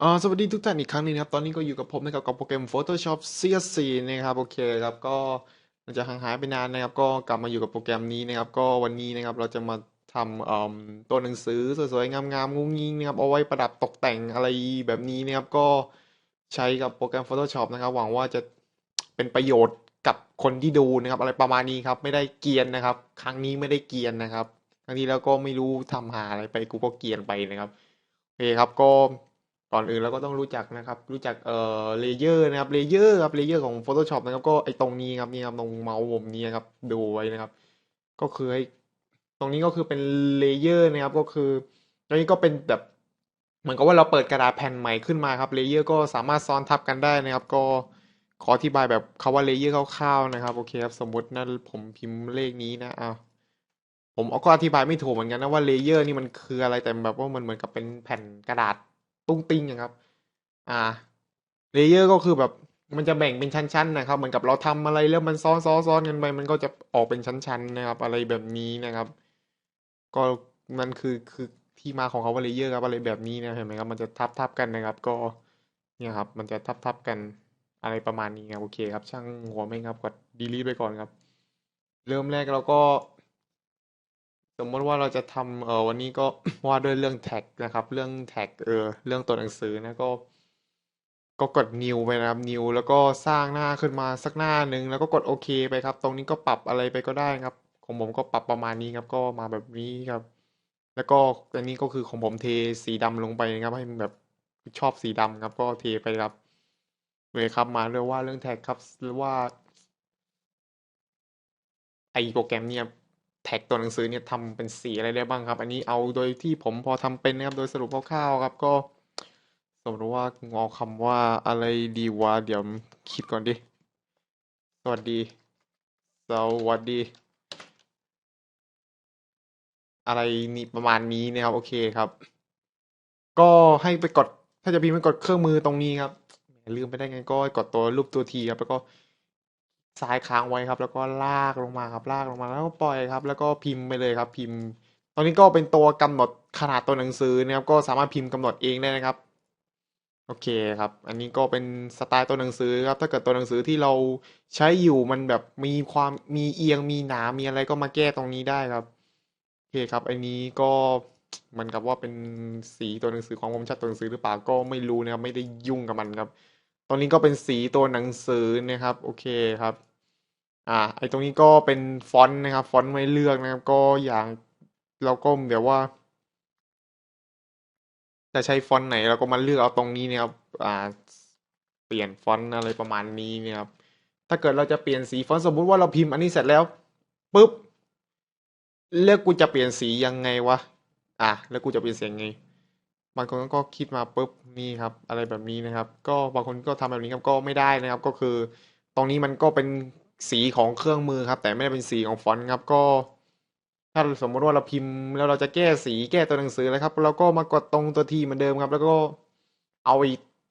อ่าสวัสดีทุกท่านอีกครั้งหนึงนะครับ ตอนนี้ก็อยู่กับผมนะครับกับโปรแกรม Photoshop CS4 นะครับ โอเคครับ ก็หลังจากห่างหายไปนานนะครับ ก็กลับมาอยู่กับโปรแกรมนี้นะครับ ก็วันนี้นะครับ เราจะมาทำอ่อตัวหนังสือสวยๆ งามๆ งุ้งงิ้งนะครับ เอาไว้ประดับตกแต่งอะไรแบบนี้นะครับ ก็ใช้กับโปรแกรม Photoshop นะครับ หวังว่าจะเป็นประโยชน์กับคนที่ดูนะครับ อะไรประมาณนี้ครับ ไม่ได้เกรียนนะครับ ครั้งนี้ไม่ได้เกรียนนะครับ ครั้งที่แล้วก็ไม่รู้ทำหาอะไรไป กูก็เกรียนไปนะครับ โอเคครับ ก็ ก่อนอื่นเราก็ต้องรู้จักนะครับ รู้จักเอ่อเลเยอร์นะครับเลเยอร์ครับเลเยอร์ของ Photoshop นะครับ ก็ไอ้ตรงนี้ครับนี่ครับตรงเมาส์ผมนี้ครับดูไว้นะครับ ก็คือให้ตรงนี้ก็คือเป็นเลเยอร์นะครับก็คือตรงนี้ก็เป็นแบบเหมือนกับว่าเราเปิดกระดาษแผ่นใหม่ขึ้นมาครับเลเยอร์ก็สามารถซ้อนทับกันได้นะครับ ก็ขออธิบายแบบคำว่าเลเยอร์คร่าวๆนะครับโอเคครับสมมตินะผมพิมพ์เลขนี้นะอะผมก็อธิบายไม่ถูกเหมือนกันนะว่าเลเยอร์นี่มันคืออะไรแต่แบบว่ามันเหมือนกับเป็นแผ่นกระดาษ ตุ้งติ้งอะครับ อ่าเลเยอร์ก็คือแบบมันจะแบ่งเป็นชั้นๆนะครับ เหมือนกับเราทำอะไรแล้วมันซ้อนซ้อนซ้อนกันไปมันก็จะออกเป็นชั้นๆนะครับ อะไรแบบนี้นะครับ ก็มันคือคือที่มาของคำว่าเลเยอร์ครับอะไรแบบนี้นะเห็นไหมครับ มันจะทับทับกันนะครับ ก็เนี่ยครับ มันจะทับทับกันอะไรประมาณนี้ครับโอเคครับ ช่างหัวไม่งครับกด delete ไปก่อนครับ เริ่มแรกเราก็ สมมติว่าเราจะทำเออวันนี้ก็ ว่าด้วยเรื่องแท็กนะครับ เรื่องแท็กเออเรื่องตัวหนังสือนะก็ ก็กด new ไปนะครับ new แล้วก็สร้างหน้าขึ้นมาสักหน้าหนึ่งแล้วก็กดโอเคไปครับ ตรงนี้ก็ปรับอะไรไปก็ได้ครับ ของผมก็ปรับประมาณนี้ครับ ก็มาแบบนี้ครับ แล้วก็อันนี้ก็คือของผมเทสีดำลงไปนะครับ ให้มันแบบชอบสีดำครับ ก็เทไปครับเลยครับมาเรื่องว่าเรื่องแท็กครับหรือว่าไอโปรแกรมเนี่ย แท็กตัวหนังสือเนี่ยทำเป็นสีอะไรได้บ้างครับ อันนี้เอาโดยที่ผมพอทำเป็นนะครับ โดยสรุปคร่าวๆครับก็ สมมติว่างอคำว่าอะไรดีวะเดี๋ยวคิดก่อนดิ สวัสดี สวัสดี อะไรนี่ประมาณนี้นะครับ โอเคครับ ก็ให้ไปกด ถ้าจะพิมพ์ไปกดเครื่องมือตรงนี้ครับลืมไปได้ไงก็กดตัวรูปตัวทีครับแล้วก็ ซ้ายค้างไว้ครับ แล้วก็ลากลงมาครับลากลงมาแล้วก็ปล่อยครับ แล้วก็พิมพ์ไปเลยครับ พิมพ์ ตอนนี้ก็เป็นตัวกำหนดขนาดตัวหนังสือนะครับ ก็สามารถพิมพ์กำหนดเองได้นะครับ โอเคครับ อันนี้ก็เป็นสไตล์ตัวหนังสือครับ ถ้าเกิดตัวหนังสือที่เราใช้อยู่มันแบบมีความมีเอียงมีหนา มีอะไรก็มาแก้ตรงนี้ได้ครับโอเคครับ อันนี้ก็เหมือนกับว่าเป็นสีตัวหนังสือของคมชัดตัวหนังสือหรือเปล่าก็ไม่รู้นะครับ ไม่ได้ยุ่งกับมันครับ ตอนนี้ก็เป็นสีตัวหนังสือนะครับ โอเคครับ อ่าไอตรงนี้ก็เป็นฟอนต์นะครับ ฟอนต์ไม่เลือกนะครับ ก็อย่างเราก็แบบว่า จะใช้ฟอนต์ไหนเราก็มาเลือกเอาตรงนี้เนี่ยครับอ่าเปลี่ยนฟอนต์อะไรประมาณนี้เนี่ยครับ ถ้าเกิดเราจะเปลี่ยนสีฟอนต์สมมุติว่าเราพิมพ์อันนี้เสร็จแล้วปุ๊บเลือกกูจะเปลี่ยนสียังไงวะอะแล้วกูจะเปลี่ยนเสียงไงบางคนก็คิดมาปุ๊บนี่ครับ อะไรแบบนี้นะครับ ก็บางคนก็ทำแบบนี้ครับก็ไม่ได้นะครับ ก็คือ ตรงนี้มันก็เป็น สีของเครื่องมือครับ แต่ไม่ได้เป็นสีของฟอนต์ครับ ก็ถ้าสมมติว่าเราพิมพ์แล้วเราจะแก้สีแก้ตัวหนังสือแล้วครับเราก็มากดตรงตัวทีเหมือนเดิมครับ แล้วก็เอา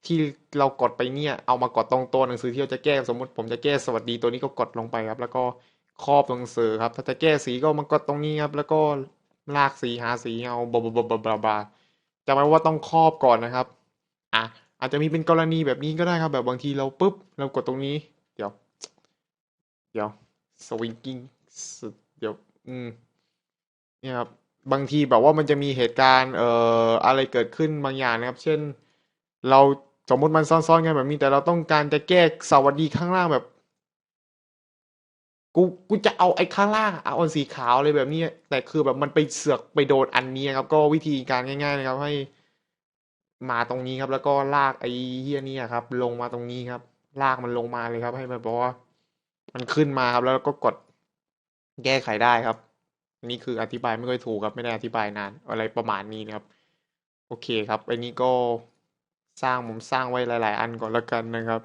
ที่เรากดไปเนี่ย เอามากดตรงตัวหนังสือที่เราจะแก้สมมติ ผมจะแก้สวัสดีตัวนี้ก็กดลงไปครับ แล้วก็ครอบหนังสือครับ ถ้าจะแก้สีก็มากดตรงนี้ครับ แล้วก็ลากสีหาสีเอาบลาบลาบลาบลาบลาจำไว้ว่าต้องครอบก่อนนะครับ อะอาจจะมีเป็นกรณีแบบนี้ก็ได้ครับ แบบบางทีเราปุ๊บเรากดตรงนี้ เดี๋ยวสวิงกิ้งเดี๋ยว อืมเนี่ยครับบางทีแบบว่ามันจะมีเหตุการณ์เอ่ออะไรเกิดขึ้นบางอย่างนะครับ เช่น เราสมมติมันซ้อนๆกันแบบนี้แต่เราต้องการจะแก้สวัสดีข้างล่างแบบ กูกูจะเอาไอ้ข้างล่างเอาอันสีขาวเลยแบบนี้แต่คือแบบมันไปเสือกไปโดนอันนี้ครับ ก็วิธีการง่าย ๆ นะครับ ให้มาตรงนี้ครับ แล้วก็ลากไอ้เฮียนี่ครับ ลงมาตรงนี้ครับ ลากมันลงมาเลยครับ ให้มันบอกว่า มันขึ้นมาครับ แล้วก็กดแก้ไขได้ครับนี่คืออธิบายไม่ค่อยถูกครับ ไม่ได้อธิบายนาน อะไรประมาณนี้นะครับ โอเคครับ อันนี้ก็สร้างผมสร้างไว้หลาย ๆ อันก่อนแล้วกันนะครับ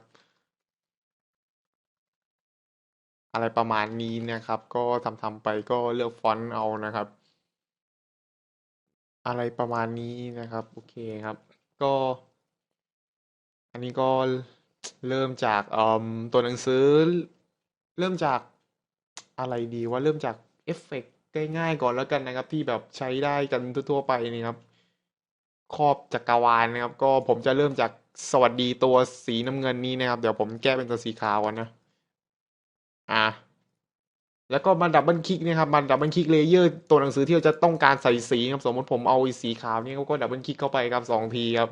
อะไรประมาณนี้นะครับ ก็ทำทำไปก็เลือกฟอนต์เอานะครับ อะไรประมาณนี้นะครับ โอเคครับ ก็ อันนี้ก็เริ่มจากตัวหนังสือ เริ่มจากอะไรดีว่าเริ่มจากเอฟเฟกต์ง่ายๆก่อนแล้วกันนะครับ ที่แบบใช้ได้กันทั่วๆไปนี่ครับ ครอบจักรวาลนะครับ ก็ผมจะเริ่มจากสวัสดีตัวสีน้ำเงินนี้นะครับ เดี๋ยวผมแก้เป็นตัวสีขาวก่อนนะ อ่าแล้วก็มาดับเบิลคลิกนะครับมาดับเบิลคลิกเลเยอร์ตัวหนังสือที่เราจะต้องการใส่สีครับสมมติผมเอาสีขาวนี่ก็ดับเบิลคลิกเข้าไปครับสองทีครับ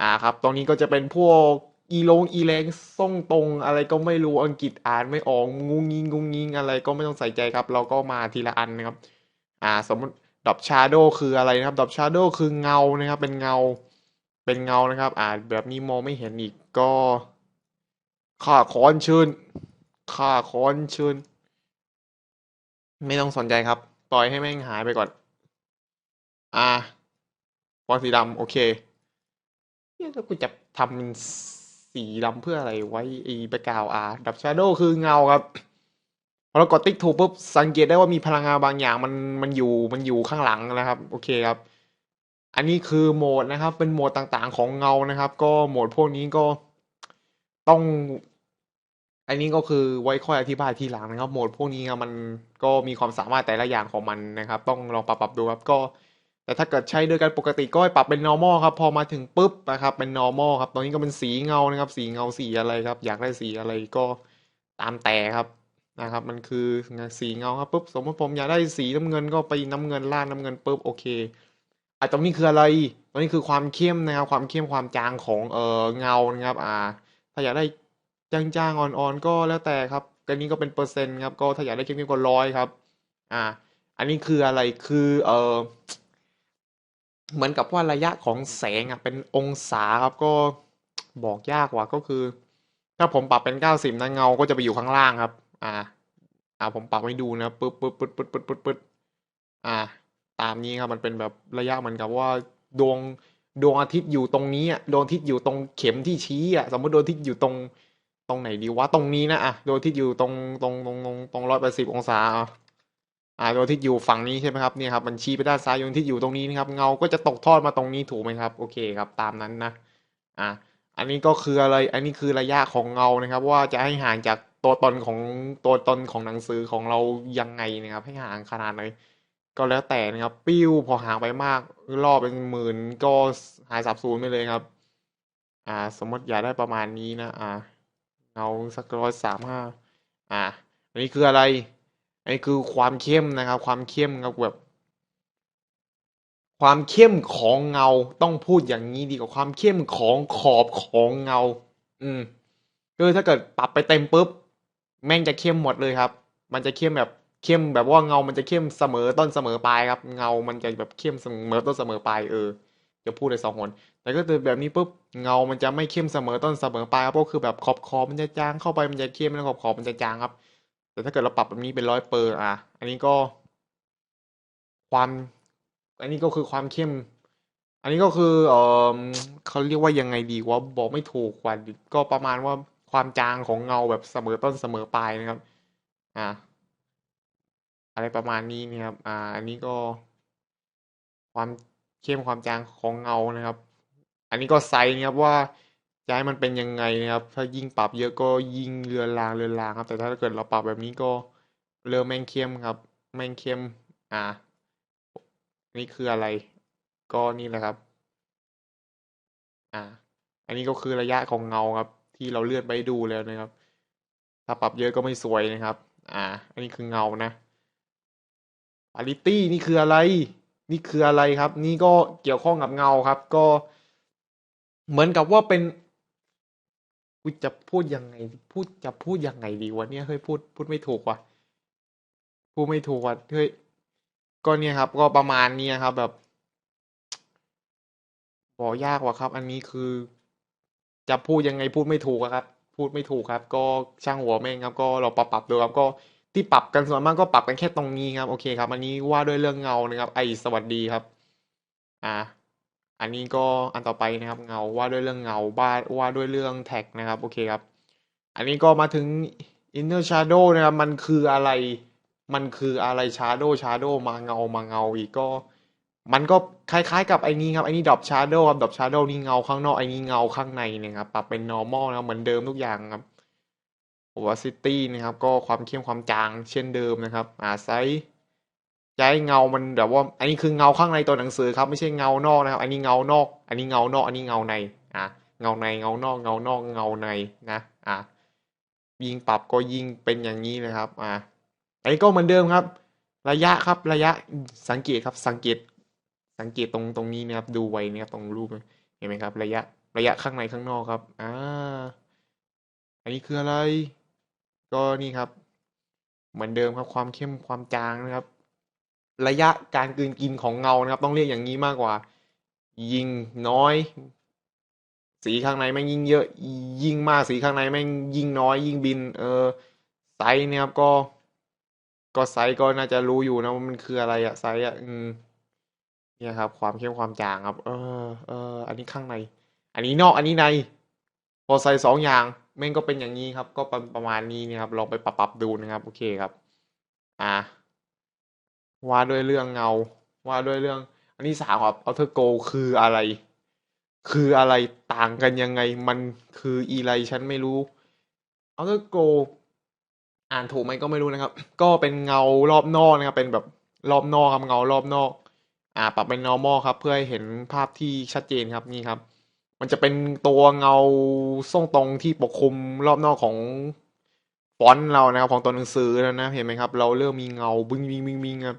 อ่าครับ ตรงนี้ก็จะเป็นพวก อีลงอีแรงส่งตรงอะไรก็ไม่รู้อังกฤษอ่านไม่ออกงุงงิงงุงงิงอะไรก็ไม่ต้องใส่ใจครับ เราก็มาทีละอันนะครับ อ่า สมมติดอบชาโดคืออะไรนะครับดอบชาโดคือเงานะครับ เป็นเงา เป็นเงานะครับ อ่าแบบนี้มองไม่เห็นอีกก็ข้าขอนเชิญข้าขอนเชิญไม่ต้องสนใจครับ ปล่อยให้แม่งหายไปก่อน อ่าฟอนสีดำโอเคเนี่ยแล้วกูจะทำ สีดำเพื่ออะไรไว้ไอ้แบกาวอ่าดับชาโดคือเงาครับพอเรากดติ๊กถูกปุ๊บสังเกตได้ว่ามีพลังงานบางอย่างมันมันอยู่มันอยู่ข้างหลังนะครับ โอเคครับ อันนี้คือโหมดนะครับ เป็นโหมดต่างๆของเงานะครับ ก็โหมดพวกนี้ก็ต้อง อันนี้ก็คือไว้ค่อยอธิบายทีหลังนะครับ โหมดพวกนี้ครับมันก็มีความสามารถแต่ละอย่างของมันนะครับ ต้องลองปรับปรับดูครับก็ แต่ถ้าเกิดใช้โดยกันปกติก็ให้ปรับเป็น normal ครับ พอมาถึงปุ๊บนะครับ เป็น normal ครับตรงนี้ก็เป็นสีเงานะครับ สีเงาสีอะไรครับ อยากได้สีอะไรก็ตามแต่ครับนะครับ มันคือสีเงาครับปุ๊บ สมมติผมอยากได้สีน้ำเงินก็ไปน้ำเงินล่างน้ำเงินปุ๊บโอเคอะตรงนี้คืออะไร ตรงนี้คือความเข้มนะครับ ความเข้มความจางของเออเงานะครับ อ่า ถ้าอยากได้จางๆอ่อนๆก็แล้วแต่ครับอันนี้ก็เป็นเปอร์เซ็นต์ครับ ก็ถ้าอยากได้เข้มๆก็ร้อยครับ อ่า อันนี้คืออะไร คือเออ เหมือนกับว่าระยะของแสงอะเป็นองศาครับก็บอกยากว่าก็คือ ถ้าผมปรับเป็นเก้าสิบนะเงาก็จะไปอยู่ข้างล่างครับ อ่า อ่าผมปรับให้ดูนะปึ๊บปึ๊บปึ๊บปึ๊บปึ๊บปึ๊บปึ๊บอ่า ตามนี้ครับมันเป็นแบบระยะเหมือนกับว่าดวงดวงอาทิตย์อยู่ตรงนี้อะดวงอาทิตย์อยู่ตรงเข็มที่ชี้อะสมมติดวงอาทิตย์อยู่ตรงตรงไหนดีวะตรงนี้นะอะดวงอาทิตย์อยู่ตรงตรงตรงตรงตรงร้อยแปดสิบองศาอะ อ่าดวงอาทิตย์อยู่ฝั่งนี้ใช่ไหมครับเนี่ยครับมันชี้ไปด้านซ้ายดวงอาทิตย์อยู่ตรงนี้นะครับเงาก็จะตกทอดมาตรงนี้ถูกไหมครับโอเคครับตามนั้นนะอ่าอันนี้ก็คืออะไรอันนี้คือระยะของเงานะครับ ว่าจะให้ห่างจากตัวตนของตัวตนของหนังสือของเรายังไงนะครับ ให้ห่างขนาดไหนก็แล้วแต่นะครับ ปิ้วพอห่างไปมากรอบเป็นหมื่นก็หายสับสูญไปเลยครับ อ่า สมมติอยากได้ประมาณนี้นะ อ่าเงาสักร้อยสามห้าอ่าอันนี้คืออะไร อันนี้คือความเข้มนะครับ ความเข้มครับแบบ ความเข้มของเงาต้องพูดอย่างนี้ดีกว่าความเข้มของขอบของเงา อืมคือถ้าเกิดปรับไปเต็มปุ๊บแม่งจะเข้มหมดเลยครับ มันจะเข้มแบบเข้มแบบว่าเงามันจะเข้มเสมอต้นเสมอปลายครับ เงามันจะแบบเข้มเสมอต้นเสมอปลายเออจะพูดได้สองคนแต่ก็คือแบบนี้ปุ๊บเงามันจะไม่เข้มเสมอต้นเสมอปลายครับก็คือแบบขอบขอบมันจะจางเข้าไปมันจะเข้มแล้วขอบขอบมันจะจางครับ แต่ถ้าเกิดเราปรับแบบนี้เป็นร้อยเปอร์อะ อันนี้ก็ ความ อันนี้ก็คือความเข้ม อันนี้ก็คือ เออเขาเรียกว่ายังไงดีว่าบอกไม่ถูกกว่าก็ประมาณว่าความจางของเงาแบบเสมอต้นเสมอปลายนะครับ อ่า อะไรประมาณนี้นะครับ อ่า อันนี้ก็ ความเข้มความจางของเงานะครับ อันนี้ก็ไซส์นะครับว่า จะให้มันเป็นยังไงนะครับ ถ้ายิ่งปรับเยอะก็ยิ่งเลือนลางเลือนลางครับ แต่ถ้าเกิดเราปรับแบบนี้ก็เริ่มแม่งเข้มครับ แม่งเข้มอ่า นี่คืออะไร ก็นี่แหละครับ อ่า อันนี้ก็คือระยะของเงาครับ ที่เราเลื่อนไปดูแล้วนะครับ ถ้าปรับเยอะก็ไม่สวยนะครับ อ่า อันนี้คือเงานะ quality นี่คืออะไร นี่คืออะไรครับ นี่ก็เกี่ยวข้องกับเงาครับ ก็ เหมือนกับว่าเป็น กูจะพูดยังไง พูดจะพูดยังไงดีวะเนี่ยเฮ้ยพูดพูดไม่ถูกว่ะพูดไม่ถูกว่ะเฮ้ยก็เนี่ยครับ ก็ประมาณเนี้ยครับ แบบบอกยากว่ะครับ อันนี้คือ จะพูดยังไงพูดไม่ถูกอะครับ พูดไม่ถูกครับ ก็ช่างหัวแม่งครับ ก็เราปรับปรับดูครับก็ที่ปรับกันส่วนมากก็ปรับกันแค่ตรงนี้ครับ โอเคครับ อันนี้ว่าด้วยเรื่องเงานะครับ ไอสวัสดีครับ อ่า อันนี้ก็อันต่อไปนะครับเงาว่าด้วยเรื่องเงาบ้าว่าด้วยเรื่องแท็กนะครับโอเคครับ อันนี้ก็มาถึง inner shadow นะครับ มันคืออะไร มันคืออะไร shadow shadow มาเงามาเงาอีกก็ มันก็คล้ายๆ กับไอ้นี้ครับไอ้นี่ดรอปชาร์โดครับดรอปชาร์โดนี่เงาข้างนอกไอ้นี่เงาข้างในนะครับปรับเป็น normal นะเหมือนเดิมทุกอย่างครับ opacity นะครับ ก็ความเข้มความจางเช่นเดิมนะครับ อ่าไซส์ จะให้เงามันแบบว่า อันนี้คือเงาข้างในตัวหนังสือครับ ไม่ใช่เงานอกนะครับ อันนี้เงานอก อันนี้เงานอก อันนี้เงาใน อะ เงาใน เงานอก เงานอก เงาในนะ อะ ยิงปรับก็ยิงเป็นอย่างนี้เลยครับ อะ อันนี้ก็เหมือนเดิมครับ ระยะครับ ระยะ สังเกตครับ สังเกต สังเกตตรงตรงนี้นะครับ ดูไว้นะครับ ตรงรูป เห็นไหมครับ ระยะ ระยะข้างในข้างนอกครับ อ่า อันนี้คืออะไร ก็นี่ครับ เหมือนเดิมครับ ความเข้ม ความจางนะครับ ระยะการกืนกินของเงานะครับ ต้องเรียกอย่างนี้มากกว่า ยิงน้อย สีข้างในแม่งยิ่งเยอะ ยิ่งมากสีข้างในแม่งยิ่งน้อย ยิ่งบิน เออไซส์นี่ครับก็ ก็ไซส์ก็น่าจะรู้อยู่นะว่ามันคืออะไรอะไซส์อะอืมเนี่ยครับ ความเข้มความจางครับ เออเอออันนี้ข้างใน อันนี้นอกอันนี้ใน พอใส่สองอย่างแม่งก็เป็นอย่างนี้ครับ ก็ประประมาณนี้นะครับลองไปปรับปรับดูนะครับ โอเคครับ อ่า ว่าด้วยเรื่องเงา ว่าด้วยเรื่อง อันที่สามครับอัลเทอร์โกคืออะไร คืออะไรต่างกันยังไงมันคืออีไรฉันไม่รู้อัลเทอร์โกอ่านถูกไหมก็ไม่รู้นะครับ ก็เป็นเงารอบนอกนะครับเป็นแบบรอบนอกครับเงารอบนอก อ่า ปรับเป็น normal ครับ เพื่อให้เห็นภาพที่ชัดเจนครับนี่ครับ มันจะเป็นตัวเงาส่งตรงที่ปกคลุมรอบนอกของฟอนต์เรานะครับ ของตัวหนังสือแล้วนะ เห็นไหมครับ เราเริ่มมีเงาบึ้งบิงบิงบิงครับ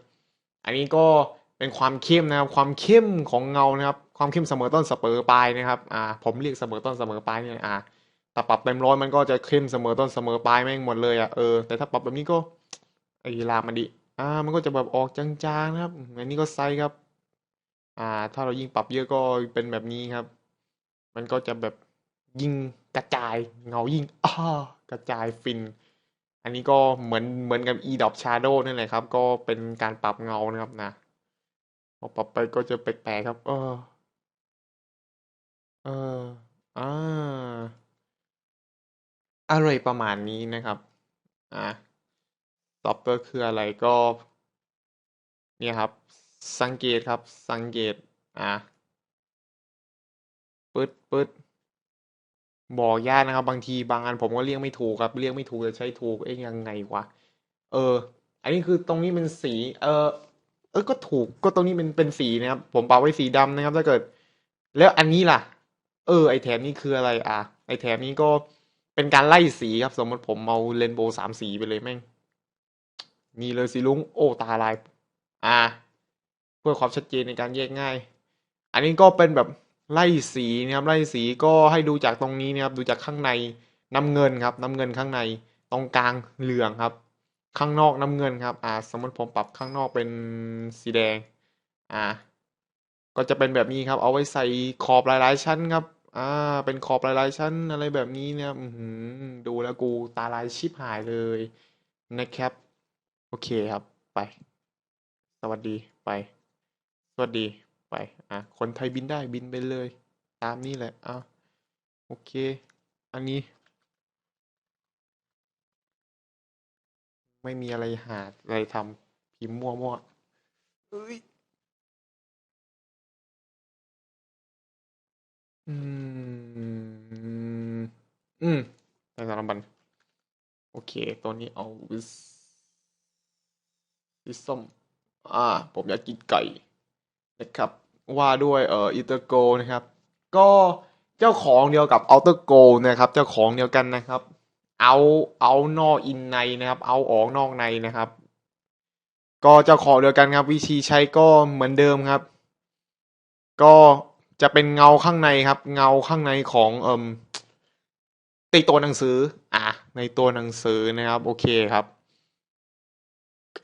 อันนี้ก็เป็นความเข้มนะครับความเข้มของเงานะครับ ความเข้มเสมอต้นเสมอปลายนะครับอ่าผมเรียกเสมอต้นเสมอปลายเนี่ยอ่าแต่ปรับเต็มร้อยมันก็จะเข้มเสมอต้นเสมอปลายแม่งหมดเลยอะเออแต่ถ้าปรับแบบนี้ก็ไอ้ลามันดิอ่ามันก็จะแบบออกจางๆนะครับอันนี้ก็ไซครับ อ่า ถ้าเรายิ่งปรับเยอะก็เป็นแบบนี้ครับ มันก็จะแบบยิ่งกระจายเงายิ่งอ้ากระจายฟิน อันนี้ก็เหมือนเหมือนกับ e d o p shadow นั่นแหละครับ ก็เป็นการปรับเงานะครับนะพอปรับไปก็จะแปลกๆครับ เออ เอออ่าอะไรประมาณนี้นะครับอ่าต่อไปคืออะไรก็ เนี่ยครับ สังเกตครับ สังเกต อ่าปึ๊ดปึ๊ด บอกยากนะครับ บางทีบางอันผมก็เรียกไม่ถูกครับ เรียกไม่ถูกจะใช้ถูกเอ้ยยังไงวะเออ อันนี้คือตรงนี้เป็นสี เออเออก็ถูกก็ตรงนี้เป็นเป็นสีนะครับ ผมเปรับไว้สีดำนะครับ ถ้าเกิด แล้วอันนี้ล่ะ เออ ไอแถบนี้คืออะไร อะ ไอแถบนี้ก็เป็นการไล่สีครับ สมมติผมเอาเรนโบว์สามสีไปเลยแม่งนี่เลยสีลุงโอ้ตาลาย อ่า เพื่อความชัดเจนในการแยกง่าย อันนี้ก็เป็นแบบ ไล่สีนะครับไล่สีก็ให้ดูจากตรงนี้นะครับดูจากข้างในน้ำเงินครับน้ำเงินข้างในตรงกลางเหลืองครับ ข้างนอกน้ำเงินครับอ่าสมมติผมปรับข้างนอกเป็นสีแดงอ่าก็จะเป็นแบบนี้ครับ เอาไว้ใส่ขอบหลาย ๆ ชั้นครับอ่าเป็นขอบหลาย ๆ ชั้นอะไรแบบนี้เนี่ยดูแล้วกูตาลายชิบหายเลยนะครับ โอเคครับไป สวัสดีไป สวัสดี ไป อะ คนไทยบินได้บินไปเลย ตามนี้แหละอะโอเค อันนี้ ไม่มีอะไรหาอะไรทำพิมพ์มั่วๆเอ้ยอืม อืมแต่สารบัญโอเค ตัวนี้เอาวิสวิสส้มอ่า ผมอยากกินไก่ นะครับว่าด้วยเอ่ออิเตอร์โกนะครับ ก็เจ้าของเดียวกับอัลเตอร์โกนะครับ เจ้าของเดียวกันนะครับ เอาเอานอกอินในนะครับ เอาออกนอกในนะครับ ก็เจ้าของเดียวกันครับ วิธีใช้ก็เหมือนเดิมครับ ก็จะเป็นเงาข้างในครับ เงาข้างในของเอ่มในตัวหนังสือ อะ ในตัวหนังสือนะครับ โอเคครับ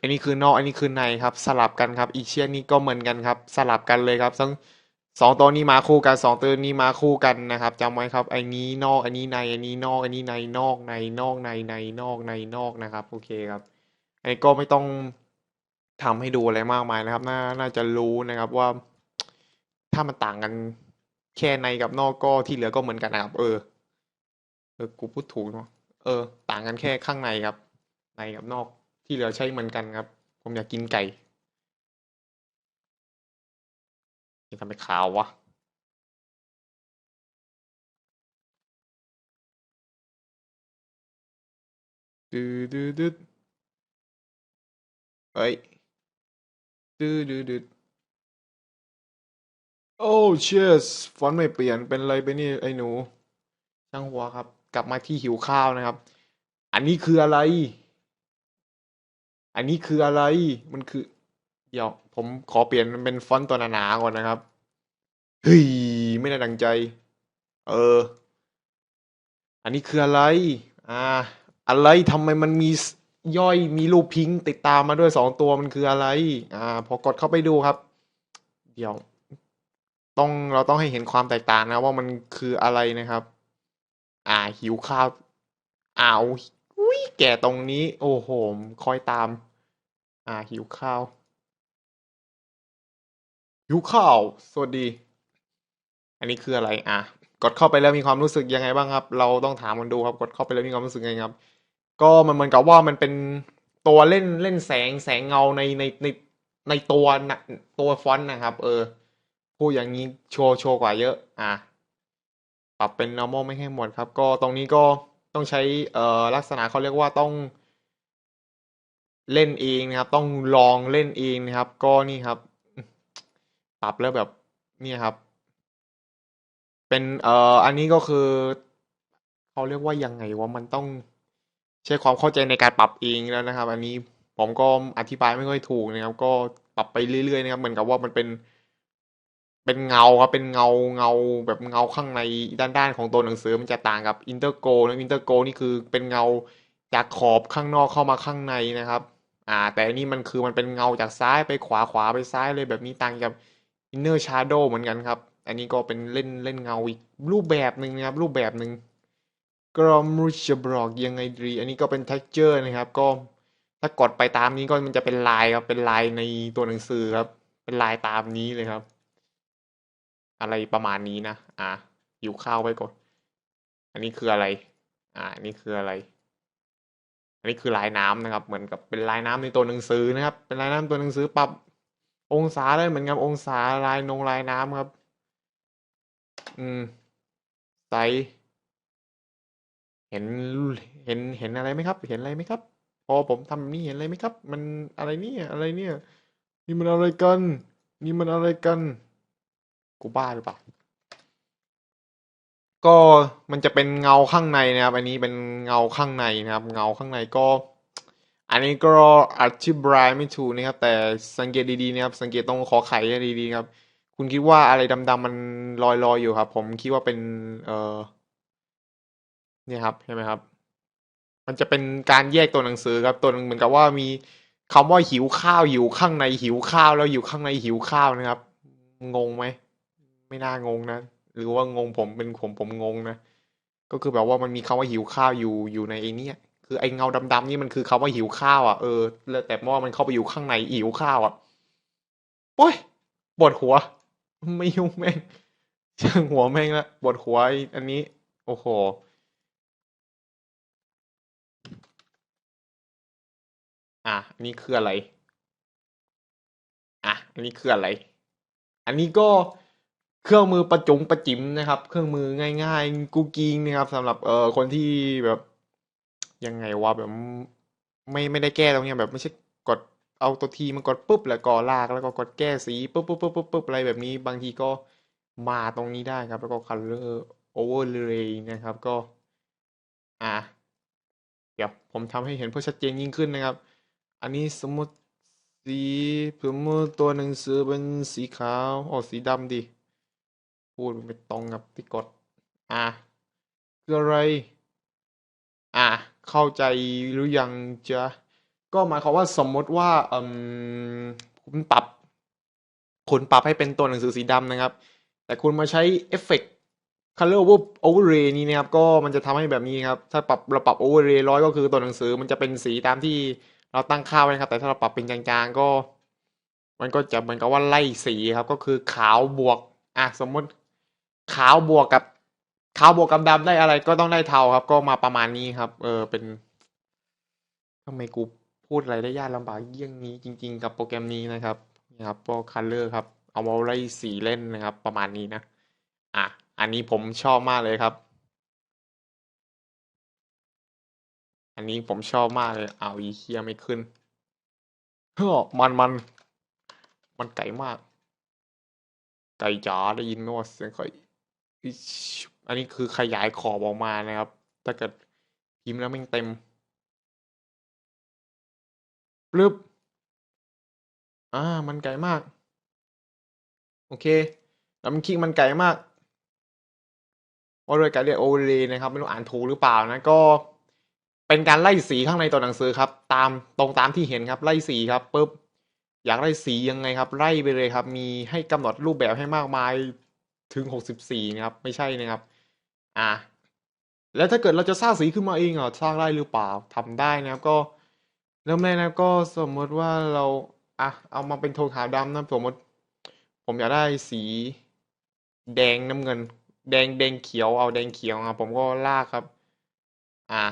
อันนี้คือนอกอันนี้คือในครับ สลับกันครับ อีเชียนนี่ก็เหมือนกันครับ สลับกันเลยครับทั้งสองตัวนี้มาคู่กันสองตัวนี้มาคู่กันนะครับจำไว้ครับอ้นี้นอกอันนี้ในอันนี้นอกอันนี้ในนอกในนอกในในนอกในนอกนะครับโอเคครับอันนี้ก็ไม่ต้องทำให้ดูอะไรมากมายนะครับ น่าน่าจะรู้นะครับว่า ถ้ามันต่างกันแค่ในกับนอกก็ที่เหลือก็เหมือนกันนะครับ เออเออกูพูดถูกเนาะเออ ต่างกันแค่ข้างในครับ ในกับนอก ที่เหลือใช้เหมือนกันครับ ผมอยากกินไก่นี่ทำไมขาววะดืดดืดเอ้ยดืดดืดโอ้เชสฟอนต์ไม่เปลี่ยนเป็นอะไรไปนี่ไอ้หนูช่างหัวครับ กลับมาที่หิวข้าวนะครับ อันนี้คืออะไร อันนี้คืออะไรมันคือ เดี๋ยว ผมขอเปลี่ยนมันเป็นฟอนต์ตัวหนาๆก่อนนะครับเฮ้ยไม่ได้ดังใจ เออ อันนี้คืออะไร อ่า อะไรทำไมมันมีย่อยมีรูปพิงติดตามมาด้วยสองตัวมันคืออะไร อ่า พอกดเข้าไปดูครับ เดี๋ยว ต้องเราต้องให้เห็นความแตกต่างนะ ว่ามันคืออะไรนะครับ อ่าหิวข้าวอ้าว อุ้ยแก่ตรงนี้ โอ้โหคอยตาม อ่า หิวข้าว หิวข้าว สวัสดี อันนี้คืออะไร อะ กดเข้าไปแล้วมีความรู้สึกยังไงบ้างครับ เราต้องถามมันดูครับ กดเข้าไปแล้วมีความรู้สึกยังไงครับ ก็มันเหมือนกับว่ามันเป็นตัวเล่นเล่นแสงแสงเงาในในในในตัวนะตัวฟอนต์นะครับ เออพูดอย่างนี้โชว์โชว์กว่าเยอะ อะปรับเป็น normal ไม่ให้หมดครับ ก็ตรงนี้ก็ ต้องใช้เอ่อลักษณะเขาเรียกว่าต้องเล่นเองนะครับ ต้องลองเล่นเองนะครับ ก็นี่ครับ ปรับแล้วแบบนี่ครับ เป็นเอ่ออันนี้ก็คือเขาเรียกว่ายังไงว่ามันต้องใช้ความเข้าใจในการปรับเองแล้วนะครับ อันนี้ผมก็อธิบายไม่ค่อยถูกนะครับ ก็ปรับไปเรื่อยๆนะครับ เหมือนกับว่ามันเป็น เป็นเงาครับเป็นเงาเงาแบบเงาข้างในด้านด้านของตัวหนังสือมันจะต่างกับอินเตอร์โกนะอินเตอร์โกนี่คือเป็นเงาจากขอบข้างนอกเข้ามาข้างในนะครับ อ่า แต่อันนี้มันคือมันเป็นเงาจากซ้ายไปขวาขวาไปซ้ายเลยแบบนี้ต่างกับ Inner Shadow เหมือนกันครับ อันนี้ก็เป็นเล่นเล่นเงาอีกรูปแบบหนึ่งนะครับ รูปแบบหนึ่งก็ไม่รู้จะบอกยังไงดีอันนี้ก็เป็น texture นะครับ ก็ถ้ากดไปตามนี้ก็มันจะเป็นลายครับเป็นลายในตัวหนังสือครับ เป็นลายตามนี้เลยครับ อะไรประมาณนี้นะ อ่าหิวข้าวไว้ก่อน อันนี้คืออะไร อ่านี่คืออะไร อันนี้คือลายน้ำนะครับ เหมือนกับเป็นลายน้ำในตัวหนังสือนะครับ เป็นลายน้ำตัวหนังสือปรับ องศาได้เหมือนกันองศาลายนงลายน้ำครับ อืมไซส์เห็นเห็นเห็นอะไรไหมครับ เห็นอะไรไหมครับ พอผมทำแบบนี้เห็นอะไรไหมครับ มันอะไรเนี่ยอะไรเนี่ย นี่มันอะไรกัน นี่มันอะไรกัน กูบ้าหรือเปล่า ก็มันจะเป็นเงาข้างในนะครับอันนี้เป็นเงาข้างในนะครับ เงาข้างในก็ อันนี้ก็อธิบายไม่ถูกนะครับ แต่สังเกตดีๆนะครับ สังเกตตรงขอไข่ให้ดีๆครับ คุณคิดว่าอะไรดำๆมันลอยๆอยู่ครับ ผมคิดว่าเป็น เออเนี่ยครับเห็นไหมครับ มันจะเป็นการแยกตัวหนังสือครับ ตัวหนึงเหมือนกับว่ามีคำว่าหิวข้าวอยู่ข้างในหิวข้าวแล้วอยู่ข้างในหิวข้าวนะครับ งงไหม ไม่น่างงนะ หรือว่างงผมเป็นผมผมงงนะ ก็คือแบบว่ามันมีคำว่าหิวข้าวอยู่อยู่ในไอ้เนี่ยคือไอ้เงาดำๆนี่มันคือคำว่าหิวข้าวอะเออแล้วแต่ว่ามันเข้าไปอยู่ข้างในหิวข้าวอะโอ้ยปวดหัว ไม่ยุ่งแม่งช่างหัวแม่งละปวดหัวไอ้อันนี้ โอ้โหอะอันนี้คืออะไร อะ อันนี้คืออะไร อันนี้ก็ เครื่องมือประจุงประจิ๋มนะครับ เครื่องมือง่ายๆกูกิงนะครับสำหรับเอ่อคนที่แบบยังไงวะแบบไม่ไม่ได้แก้ตรงเนี้ยแบบไม่ใช่กดเอาตัวทีมันกดปุ๊บแล้วก็ลากแล้วก็กดแก้สีปุ๊บปุ๊บปุ๊บปุ๊บปุ๊บอะไรแบบนี้บางทีก็มาตรงนี้ได้ครับ แล้วก็ color overlay นะครับก็ อะเดี๋ยวผมทำให้เห็นเพื่อชัดเจนยิ่งขึ้นนะครับ อันนี้สมมติสีสมมติตัวหนังสือเป็นสีขาวอ๋อสีดำดิ พูดไม่ตรงกับที่กด อะคืออะไร อะเข้าใจหรือยังจ๊ะก็หมายความว่าสมมติว่าอืมคุณปรับคุณปรับให้เป็นตัวหนังสือสีดำนะครับ แต่คุณมาใช้เอฟเฟกต์ color overlay นี้นะครับ ก็มันจะทำให้แบบนี้ครับ ถ้าปรับเราปรับ overlay ร้อยก็คือตัวหนังสือมันจะเป็นสีตามที่เราตั้งค่าไว้นะครับ แต่ถ้าเราปรับเป็นจางๆก็ มันก็จะเหมือนกับว่าไล่สีครับ ก็คือขาวบวก อะสมมติ ขาวบวกกับขาวบวกกับดำได้อะไรก็ต้องได้เทาครับ ก็มาประมาณนี้ครับ เออเป็นทำไมกูพูดอะไรได้ยากลำบากเยี่ยงนี้จริง ๆ กับโปรแกรมนี้นะครับนี่ครับก็คัลเลอร์ครับ เอาไล่สีเล่นนะครับ ประมาณนี้นะ อะ อันนี้ผมชอบมากเลยครับ อันนี้ผมชอบมากเลย เอาอีเคียไม่ขึ้นเฮ้อมันมัน มันไกลมาก ไกลจ๋าได้ยินไหมว่าเสียงใคร อิ๊ชอันนี้คือขยายขอบออกมานะครับ ถ้าเกิดพิมพ์แล้วแม่งเต็มปลึบอ่า มันไกลมาก โอเคแล้วมันคลิกมันไกลมากว่าโดยการเรียกโอเรนะครับ ไม่รู้อ่านถูกหรือเปล่านะ ก็เป็นการไล่สีข้างในตัวหนังสือครับ ตามตรงตามที่เห็นครับ ไล่สีครับปุ๊บอยากได้สียังไงครับ ไล่ไปเลยครับ มีให้กำหนดรูปแบบให้มากมาย ถึงหกสิบสี่นะครับ ไม่ใช่นะครับ อ่าแล้วถ้าเกิดเราจะสร้างสีขึ้นมาเองอะสร้างได้หรือเปล่าทำได้นะครับก็เริ่มแรกนะครับก็สมมติว่าเราอะเอามาเป็นโทนขาวดำนะสมมติ ผมอยากได้สีแดงน้ำเงิน แดงแดงเขียวเอาแดงเขียวครับผมก็ลากครับ อ่า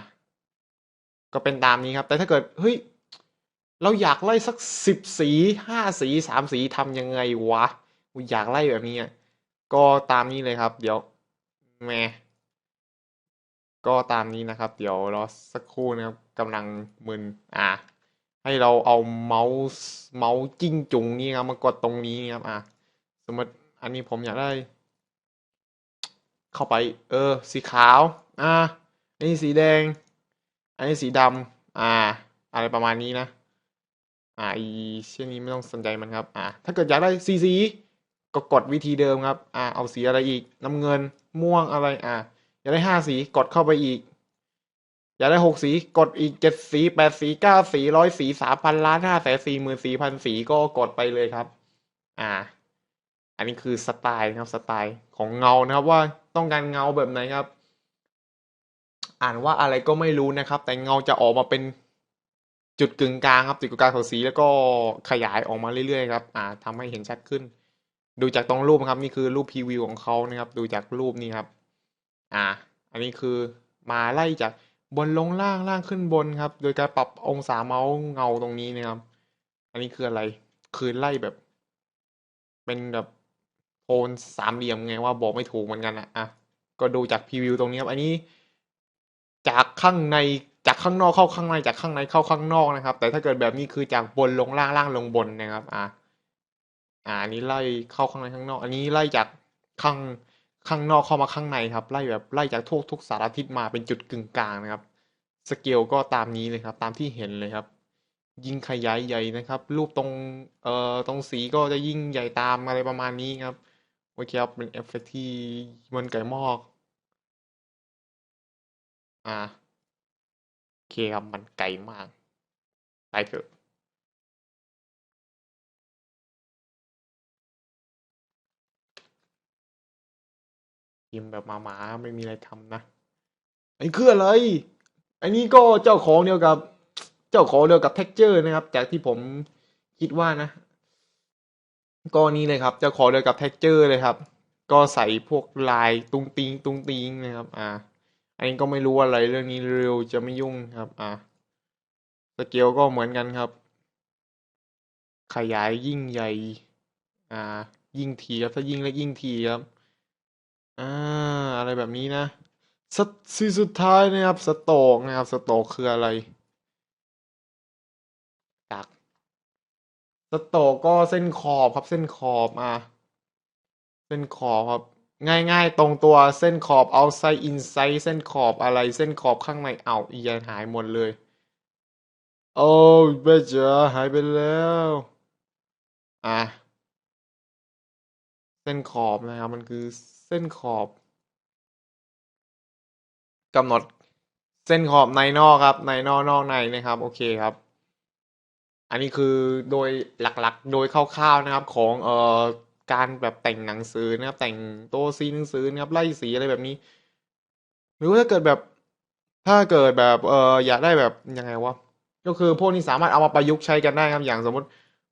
ก็เป็นตามนี้ครับ แต่ถ้าเกิดเฮ้ยเราอยากไล่สักสิบสีห้าสีสามสีทำยังไงวะอยากไล่แบบนี้อะ ก็ตามนี้เลยครับ เดี๋ยวแหม่ก็ตามนี้นะครับ เดี๋ยวรอสักครู่นะครับกำลังมึนอ่าให้เราเอาเมาส์เมาส์จิ้งจุงนี่ครับมากดตรงนี้ครับอ่าสมมติอันนี้ผมอยากได้ เข้าไป เออ สีขาว อ่าอันนี้สีแดง อันนี้สีดำอ่า อะไรประมาณนี้นะ อ่าอีเช่นนี้ไม่ต้องสนใจมันครับ อ่าถ้าเกิดอยากได้สีสี ก็กดวิธีเดิมครับ อ่า เอาสีอะไรอีก น้ำเงิน ม่วงอะไร อ่า อยากได้ห้าสี กดเข้าไปอีก อยากได้หกสี กดอีกเจ็ดสีแปดสีเก้าสีร้อยสีสามพันล้านห้าแสนสี่หมื่นสี่พันสีก็กดไปเลยครับ อ่า อันนี้คือสไตล์นะครับ สไตล์ของเงานะครับ ว่าต้องการเงาแบบไหนครับ อ่านว่าอะไรก็ไม่รู้นะครับ แต่เงาจะออกมาเป็นจุดกึ่งกลางครับจุดกึ่งกลางของสีแล้วก็ขยายออกมาเรื่อยๆครับ อ่าทำให้เห็นชัดขึ้น ดูจากตรงรูปครับนี่คือรูปพรีวิวของเขานะครับ ดูจากรูปนี้ครับ อ่า อันนี้คือมาไล่จากบนลงล่างล่างขึ้นบนครับ โดยการปรับองศาเมาส์เงาตรงนี้นะครับ อันนี้คืออะไรคือไล่แบบ เป็นแบบโทนสามเหลี่ยมไงว่าบอกไม่ถูกเหมือนกันอะอะก็ดูจากพรีวิวตรงนี้ครับอันนี้ จากข้างในจากข้างนอกเข้าข้างในจากข้างในเข้าข้างนอกนะครับ แต่ถ้าเกิดแบบนี้คือจากบนลงล่างล่างลงบนนะครับ อ่า อ่าอันนี้ไล่เข้าข้างในข้างนอก อันนี้ไล่จากข้างข้างนอกเข้ามาข้างในครับ ไล่แบบไล่จากทุกทุกสารทิศมาเป็นจุดกึ่งกลางนะครับ สเกลก็ตามนี้เลยครับ ตามที่เห็นเลยครับ ยิ่งขยายใหญ่นะครับ รูปตรงเอ่อตรงสีก็จะยิ่งใหญ่ตามอะไรประมาณนี้ครับโอเคครับเป็นเอฟเฟกต์ที่มันไก่มอกอ่าโอเคครับมันไกลมากไปเถอะ พิมแบบหมาๆไม่มีอะไรทำนะอันนี้คืออะไร อันนี้ก็เจ้าของเดียวกับ เจ้าของเดียวกับ texture นะครับ จากที่ผมคิดว่านะก็นี้เลยครับ เจ้าของเดียวกับ texture เลยครับ ก็ใส่พวกลายตุงติงตุงติงนะครับ อ่า อันนี้ก็ไม่รู้อะไรเรื่องนี้เร็วจะไม่ยุ่งครับ อ่าสเกลก็เหมือนกันครับ ขยายยิ่งใหญ่ อ่า ยิ่งทีครับถ้ายิ่งเล็กยิ่งทีครับ อ่า อะไรแบบนี้นะสสีสุดท้ายนะครับ สโตกนะครับ สโตกคืออะไรจากสโตกก็เส้นขอบครับ เส้นขอบอะเส้นขอบครับ ง่ายๆ ตรงตัวเส้นขอบ outside inside เส้นขอบอะไร เส้นขอบข้างในเอาอียหายหมดเลย โอ้เบเจอหายไปแล้ว อะเส้นขอบนะครับ มันคือ ส้นขอบกำหนดเส้นขอบในนอกครับ ในนอกนอกในนะครับ โอเคครับ อันนี้คือโดยหลักๆ โดยคร่าวๆนะครับ ของเอ่อการแบบแต่งหนังสือนะครับ แต่งตัวซีหนังสือนะครับไล่สีอะไรแบบนี้ หรือว่าถ้าเกิดแบบ ถ้าเกิดแบบเอ่ออยากได้แบบยังไงวะก็คือพวกนี้สามารถเอามาประยุกต์ใช้กันได้ครับ อย่างสมมติ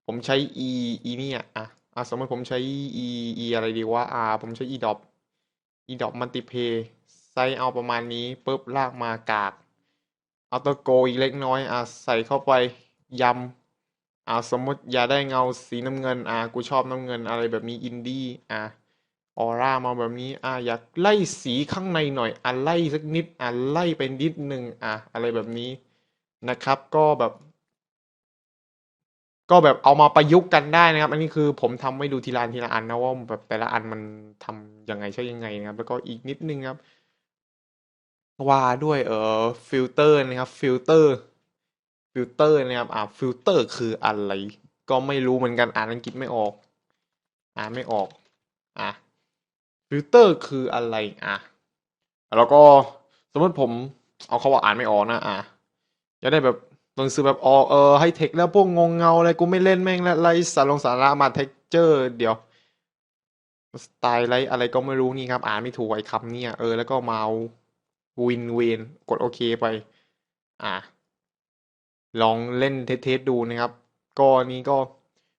ผมใช้ e e นี่อะอะอะสมมติผมใช้ e e อะไรดีว่าอ่าผมใช้ e dot e dot multipay ไซส์เอาประมาณนี้ปุ๊บลากมากาก เอาตัวโกอีกเล็กน้อยอะใส่เข้าไปยำอ่าสมมติอยากได้เงาสีน้ำเงินอ่ากูชอบน้ำเงินอะไรแบบนี้อินดี้อะออร่ามาแบบนี้อ่าอยากไล่สีข้างในหน่อยอะไล่สักนิดอะไล่ไปนิดหนึ่งอะอะไรแบบนี้นะครับ ก็แบบ ก็แบบเอามาประยุกต์กันได้นะครับ อันนี้คือผมทำให้ดูทีละอันทีละอันนะว่าแบบแต่ละอันมันทำยังไงใช่ยังไงนะครับ แล้วก็อีกนิดนึงครับ ว่าด้วยเออฟิลเตอร์นะครับฟิลเตอร์ฟิลเตอร์นะครับอ่าฟิลเตอร์คืออะไร ก็ไม่รู้เหมือนกันอ่านอังกฤษไม่ออก อ่านไม่ออกอะฟิลเตอร์คืออะไรอะแล้วก็สมมติผมเอาเขาว่าอ่านไม่ออกนะอะจะได้แบบ หนังสือแบบออเออให้เทคแล้วพวกงงเงาอะไรกูไม่เล่นแม่งแล้วไรสารลงสาระมาเท็กเจอร์ เดี๋ยว สไตล์อะไรอะไรก็ไม่รู้นี่ครับ อ่านไม่ถูกไอ้คำเนี่ยเออแล้วก็เอาวินเวนกดโอเคไป อะลองเล่นเทสดูนะครับ ก็นี้ก็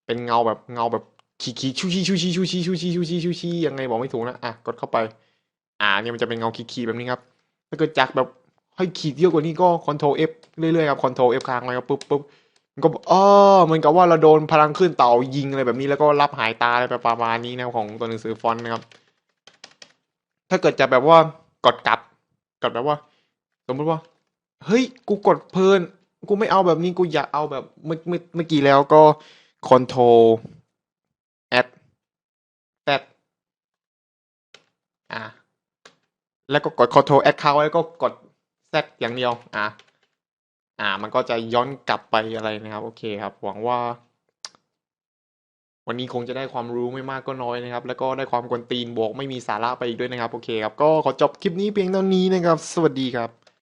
เป็นเงาแบบเงาแบบขีขีชูชีชูชีชูชีชูชีชูชีชูชียังไงบอกไม่ถูกนะอะกดเข้าไป อ่าเนี่ยมันจะเป็นเงาขีขีแบบนี้ครับถ้าเกิดจากแบบ ให้ขีดเยอะกว่านี้ก็ Ctrl F เรื่อยๆครับ Ctrl F ค้างไว้ครับปุ๊บปุ๊บมันก็เออเหมือนกับว่าเราโดนพลังขึ้นเต่ายิงอะไรแบบนี้แล้วก็รับหายตาอะไรประมาณนี้นะของตัวหนังสือฟอนต์นะครับ ถ้าเกิดจะแบบว่ากดกลับกดแบบว่า สมมติว่า เฮ้ย กูกดเพลิน กูไม่เอาแบบนี้กูอยากเอาแบบเมื่อเมื่อเมื่อกี้แล้วก็ Ctrl Add Add อะแล้วก็กด Ctrl Add เข้าแล้วก็กด Z อย่างเดียวอะอ่า มันก็จะย้อนกลับไปอะไรนะครับ โอเคครับ หวังว่า วันนี้คงจะได้ความรู้ไม่มากก็น้อยนะครับ แล้วก็ได้ความกวนตีนบวกไม่มีสาระไปอีกด้วยนะครับ โอเคครับ ก็ขอจบคลิปนี้เพียงเท่านี้นะครับ สวัสดีครับ